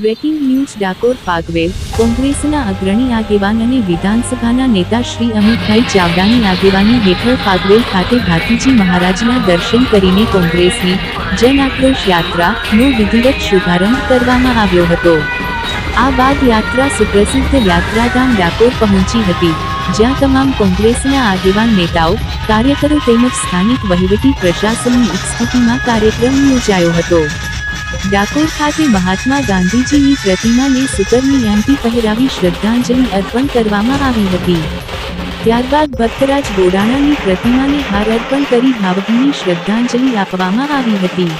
Breaking news Dakor પાગવેલ કોંગ્રેસના અગ્રણી આગેવાન અને વિધાનસભાના નેતા શ્રી અમિતભાઈ ચાવડાની આગેવાની હેઠળ પાગવેલ ખાતે ભાતીજી મહારાજના દર્શન કરીને કોંગ્રેસની જન આક્રોશ યાત્રાનો વિધિવત શુભારંભ કરવામાં આવ્યો હતો. આ બાદ યાત્રા સુપ્રસિદ્ધ યાત્રાધામ ડાકોર પહોંચી હતી, જ્યાં તમામ કોંગ્રેસના આગેવાન નેતાઓ, કાર્યકરો તેમજ સ્થાનિક વહીવટી પ્રશાસનની ઉપસ્થિતિમાં કાર્યક્રમ યોજાયો હતો. ડાકોર ખાતે મહાત્મા ગાંધીજીની પ્રતિમાને સુતરની યાંતી પહેરાવી શ્રદ્ધાંજલિ અર્પણ કરવામાં આવી હતી. ત્યારબાદ ભક્તરાજ બોડાણાની પ્રતિમાને હાર અર્પણ કરી ભાવભીની શ્રદ્ધાંજલિ આપવામાં આવી હતી.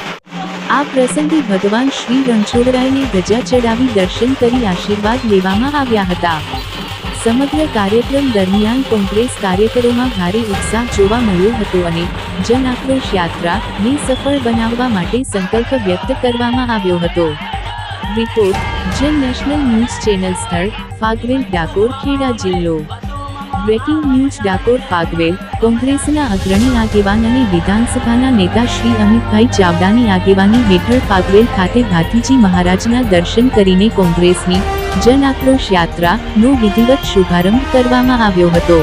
આ પ્રસંગે ભગવાન શ્રી રણછોડરાયને ધજા ચડાવી દર્શન કરી આશીર્વાદ લેવામાં આવ્યા હતા. સમગ્ર કાર્યક્રમ દરમિયાન કોંગ્રેસ કાર્યકરોમાં ભારે ઉત્સાહ જોવા મળ્યો હતો અને જન આક્રોશ યાત્રાને સફળ બનાવવા માટે સંકલ્પ વ્યક્ત કરવામાં આવ્યો હતો. રિપોર્ટ, જન નેશનલ ન્યૂઝ ચેનલ સ્થળ, ફાગવેલ, ડાકોર, ખેડા જિલ્લો. બ્રેકિંગ ન્યૂઝ ડાકોર પાગવેલ કોંગ્રેસના અગ્રણી આગેવાન અને વિધાનસભાના નેતા શ્રી અમિતભાઈ ચાવડાની આગેવાની હેઠળ પાગવેલ ખાતે ભાતીજી મહારાજના દર્શન કરીને કોંગ્રેસની જન આક્રોશ યાત્રાનો વિધિવત શુભારંભ કરવામાં આવ્યો હતો.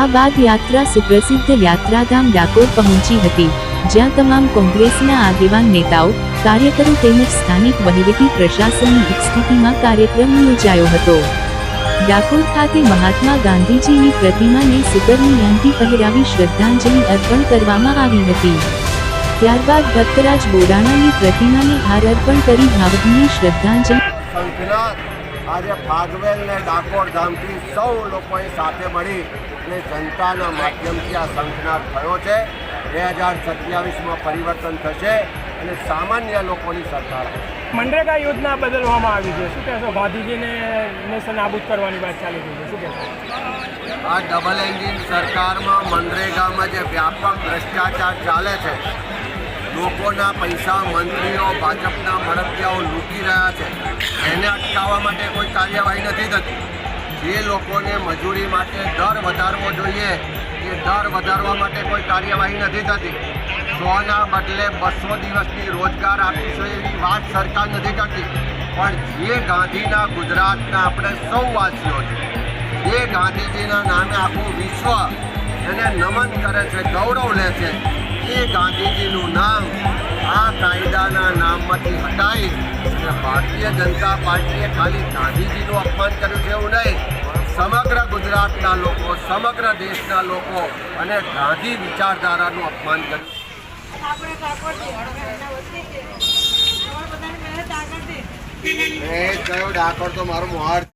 આ બાદ યાત્રા સુપ્રસિદ્ધ યાત્રાધામ ડાકોર પહોંચી હતી, જ્યાં તમામ કોંગ્રેસના આગેવાન નેતાઓ, કાર્યકરો તેમજ સ્થાનિક વહીવટી પ્રશાસનની ઉપસ્થિતિમાં કાર્યક્રમ યોજાયો હતો. ડાકોર ખાતે મહાત્મા ગાંધીજીની પ્રતિમાને સુતરની યાંતી પહેરાવી શ્રદ્ધાંજલિ અર્પણ કરવામાં આવી હતી ત્યારબાદ ભક્તરાજ બોરાણાની પ્રતિમાને હાર અર્પણ કરી ભાવભીની શ્રદ્ધાંજલિ આજે ફાગવેલ ને ડાકોર ધામથી સૌ લોકોએ સાથે મળી અને જનતાના માધ્યમથી આ શંખનાદ થયો છે બે હજાર સત્યાવીસમાં પરિવર્તન થશે અને સામાન્ય લોકોની સરકાર હશે. મનરેગા યોજના બદલવામાં આવી છે. શું કહેશો? ગાંધીજીને નેશન નાબૂદ કરવાની વાત ચાલી રહી છે. શું કહેશો? આ ડબલ એન્જિન સરકારમાં મનરેગામાં જે વ્યાપક ભ્રષ્ટાચાર ચાલે છે, લોકોના પૈસા મંત્રીઓ ભાજપના મળતિયાઓ લૂંટી રહ્યા છે. એને અટકાવવા માટે કોઈ કાર્યવાહી નથી થતી. જે લોકોને મજૂરી માટે દર વધારવો જોઈએ, એ દર વધારવા માટે કોઈ કાર્યવાહી નથી થતી. સોના બદલે બસો દિવસની રોજગાર આપીશું એવી વાત સરકાર નથી કરતી. પણ જે ગાંધીના ગુજરાતના આપણે સૌ વાસીઓ છે, જે ગાંધીજીના નામે આખું વિશ્વ એને નમન કરે છે, ગૌરવ લે છે, એ ગાંધીજીનું નામ આ કાયદાના નામમાંથી હટાવી અને ભારતીય જનતા પાર્ટીએ ખાલી ગાંધીજીનું અપમાન કર્યું છે એવું નહીં. સમગ્ર ગુજરાતના લોકો, સમગ્ર દેશના લોકો અને ગાંધી વિચારધારાનું અપમાન કર્યું આપણે તો મારો મોહાર